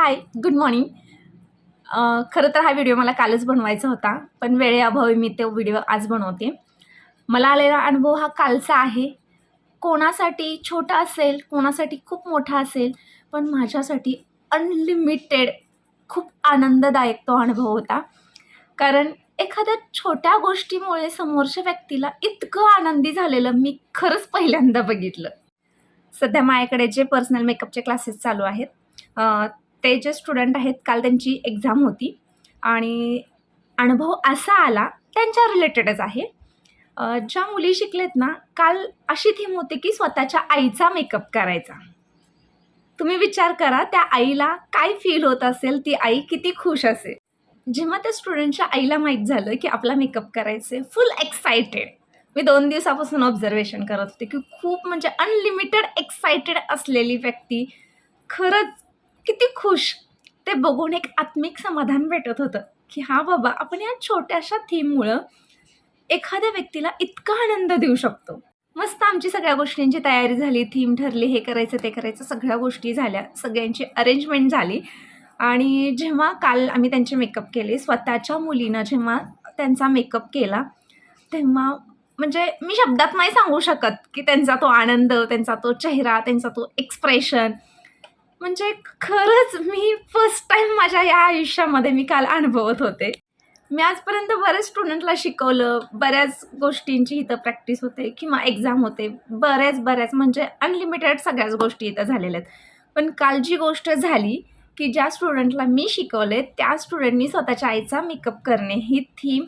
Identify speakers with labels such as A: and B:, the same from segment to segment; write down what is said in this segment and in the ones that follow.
A: Hi good morning खरं तर हा व्हिडिओ मला कालच बनवायचा होता पण वेळेअभावी मी तो व्हिडिओ आज बनवते. मला आलेला अनुभव हा कालचा आहे. कोणासाठी छोटा असेल कोणासाठी खूप मोठा असेल पण माझ्यासाठी अनलिमिटेड खूप आनंददायक तो अनुभव होता. कारण एखाद्या छोट्या गोष्टीमुळे समोरच्या व्यक्तीला इतकं आनंदी झालेलं मी खरंच पहिल्यांदा बघितलं. सध्या माझ्याकडे जे पर्सनल मेकअपचे क्लासेस चालू आहेत ते जे स्टुडंट आहेत काल त्यांची एक्झाम होती. आणि अनुभव असा आला त्यांच्या रिलेटेडच आहे. ज्या मुली शिकलेत ना काल अशी थीम होती की स्वतःच्या आईचा मेकअप करायचा. तुम्ही विचार करा त्या आईला काय फील होत असेल ती आई किती खुश असेल. जेव्हा त्या स्टुडंटच्या आईला माहीत झालं की आपला मेकअप करायचे फुल एक्सायटेड मी दोन दिवसापासून ऑब्झर्वेशन करत होते की खूप म्हणजे अनलिमिटेड एक्सायटेड असलेली व्यक्ती खरंच किती खुश. ते बघून एक आत्मिक समाधान भेटत होतं. की हा बाबा आपण या छोट्याशा थीममुळं एखाद्या व्यक्तीला इतका आनंद देऊ शकतो. मस्त आमची सगळ्या गोष्टींची तयारी झाली. थीम ठरली हे करायचं ते करायचं सगळ्या गोष्टी झाल्या. सगळ्यांची अरेंजमेंट झाली. आणि जेव्हा काल आम्ही त्यांचे मेकअप केले स्वतःच्या मुलीनं जेव्हा त्यांचा मेकअप केला तेव्हा म्हणजे मी शब्दात नाही सांगू शकत की त्यांचा तो आनंद त्यांचा तो चेहरा त्यांचा तो एक्सप्रेशन म्हणजे खरंच मी फर्स्ट टाईम माझ्या या आयुष्यामध्ये मी काल अनुभवत होते. मी आजपर्यंत बऱ्याच स्टुडंटला शिकवलं बऱ्याच गोष्टींची इथं प्रॅक्टिस होते किंवा एक्झाम होते बऱ्याच बऱ्याच म्हणजे अनलिमिटेड सगळ्याच गोष्टी इथं झालेल्या आहेत. पण काल जी गोष्ट झाली की ज्या स्टुडंटला मी शिकवले त्या स्टुडंटनी स्वतःच्या आईचा मेकअप करणे ही थीम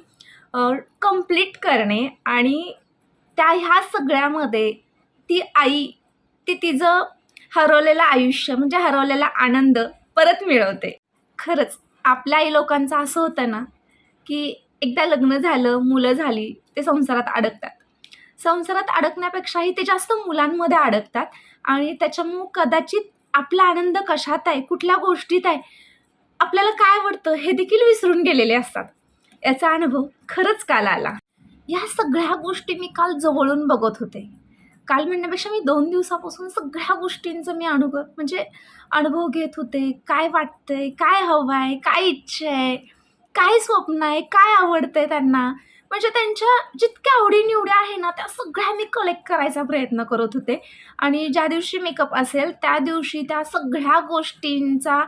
A: कंप्लीट करणे आणि त्या ह्या सगळ्यामध्ये ती आई ती तिचं हरवलेलं आयुष्य म्हणजे हरवलेला आनंद परत मिळवते. खरंच आपल्या आई लोकांचं असं होतं ना की एकदा लग्न झालं मुलं झाली ते संसारात अडकतात. संसारात अडकण्यापेक्षाही ते जास्त मुलांमध्ये अडकतात आणि त्याच्यामुळं कदाचित आपला आनंद कशात आहे कुठल्या गोष्टीत आहे आपल्याला काय आवडतं हे देखील विसरून गेलेले असतात. याचा अनुभव खरंच काल आला. या सगळ्या गोष्टी मी काल जवळून बघत होते. काल म्हणण्यापेक्षा मी दोन दिवसापासून सगळ्या गोष्टींचं मी अनुभव म्हणजे अनुभव घेत होते. काय वाटतंय? काय हवं आहे? काय इच्छा आहे? काय स्वप्न आहे? काय आवडतंय त्यांना? म्हणजे त्यांच्या जितक्या आवडीनिवड्या आहे ना त्या सगळ्या मी कलेक्ट करायचा प्रयत्न करत होते. आणि ज्या दिवशी मेकअप असेल त्या दिवशी त्या सगळ्या गोष्टींचा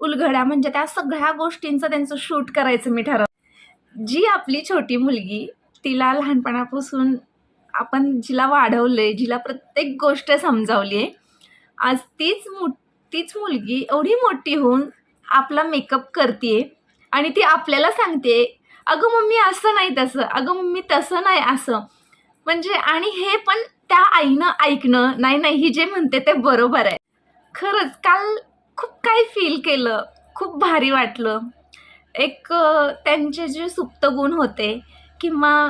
A: उलगडा म्हणजे त्या सगळ्या गोष्टींचं त्यांचं शूट करायचं मी ठरवलं जी आपली छोटी मुलगी तिला लहानपणापासून आपण जिला वाढवलं आहे जिला प्रत्येक गोष्ट समजावली आहे आज तीच मु तीच मुलगी एवढी मोठी होऊन आपला मेकअप करते आणि ती आपल्याला सांगते अगं मम्मी असं नाही तसं अगं मम्मी तसं नाही असं. म्हणजे आणि हे पण त्या आईनं ऐकणं नाही नाही ही जे म्हणते ते बरोबर आहे. खरंच काल खूप काही फील केलं खूप भारी वाटलं. एक त्यांचे जे सुप्त गुण होते किंवा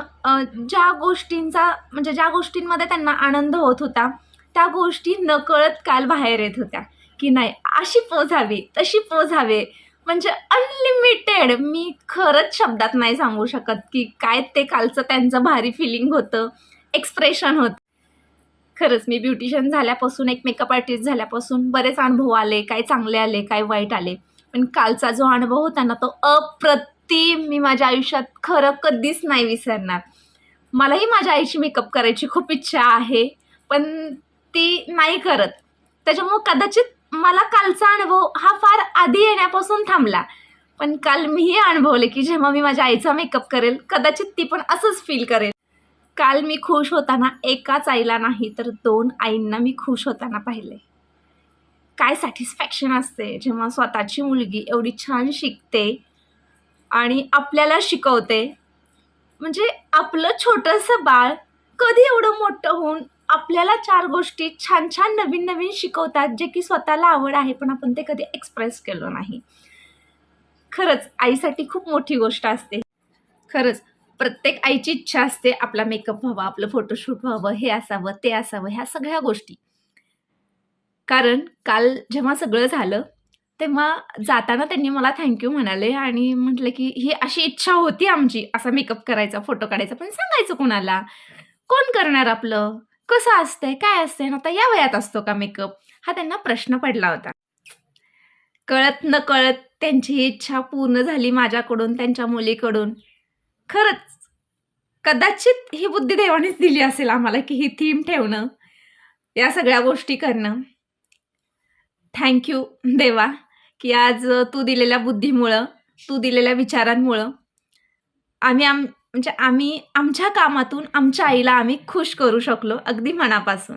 A: ज्या गोष्टींचा म्हणजे ज्या गोष्टींमध्ये त्यांना आनंद होत होता त्या गोष्टी नकळत काल बाहेर येत होत्या. की नाही अशी पोज हवी तशी पोज हवे म्हणजे अनलिमिटेड मी खरंच शब्दात नाही सांगू शकत की काय ते कालचं त्यांचं भारी फिलिंग होतं एक्सप्रेशन होतं. खरंच मी ब्युटिशियन झाल्यापासून एक मेकअप आर्टिस्ट झाल्यापासून बरेच अनुभव आले काय चांगले आले काय वाईट आले. पण कालचा जो अनुभव होता ना तो अप्रत ती मी माझ्या आयुष्यात खरं कधीच नाही विसरणार. मलाही माझ्या आईची मेकअप करायची खूप इच्छा आहे पण ती नाही करत. त्याच्यामुळं कदाचित मला कालचा अनुभव हा फार आधी येण्यापासून थांबला. पण काल मीही अनुभवले की जेव्हा मी माझ्या आईचा मेकअप करेल कदाचित ती पण असंच फील करेल. काल मी खुश होताना एकाच आईला नाही तर दोन आईंना मी खुश होताना पाहिले. काय सॅटिस्फॅक्शन असते जेव्हा स्वतःची मुलगी एवढी छान शिकते आणि आपल्याला शिकवते. म्हणजे आपलं छोटंसं बाळ कधी एवढं मोठं होऊन आपल्याला चार गोष्टी छान छान नवीन नवीन शिकवतात जे की स्वतःला आवड आहे पण आपण ते कधी एक्सप्रेस केलं नाही. खरंच आईसाठी खूप मोठी गोष्ट असते. खरंच प्रत्येक आईची इच्छा असते आपला मेकअप व्हावा आपलं फोटोशूट व्हावं हे असावं ते असावं ह्या सगळ्या गोष्टी. कारण काल जेव्हा सगळं झालं तेव्हा जाताना त्यांनी मला थँक्यू म्हणाले आणि म्हटलं की ही अशी इच्छा होती आमची असा मेकअप करायचा फोटो काढायचा पण सांगायचं कोणाला? कोण करणार आपलं? कसं असतंय? काय असतंय? आणि आता या वयात असतो का मेकअप हा त्यांना प्रश्न पडला होता. कळत न कळत त्यांची ही इच्छा पूर्ण झाली माझ्याकडून त्यांच्या मुलीकडून. खरंच कदाचित ही बुद्धी देवानेच दिली असेल आम्हाला की ही थीम ठेवणं या सगळ्या गोष्टी करणं. थँक्यू देवा की आज तू दिलेल्या बुद्धीमुळं तू दिलेल्या विचारांमुळं आम्ही आम म्हणजे आम्ही आमच्या कामातून आमच्या आईला आम्ही खुश करू शकलो अगदी मनापासून.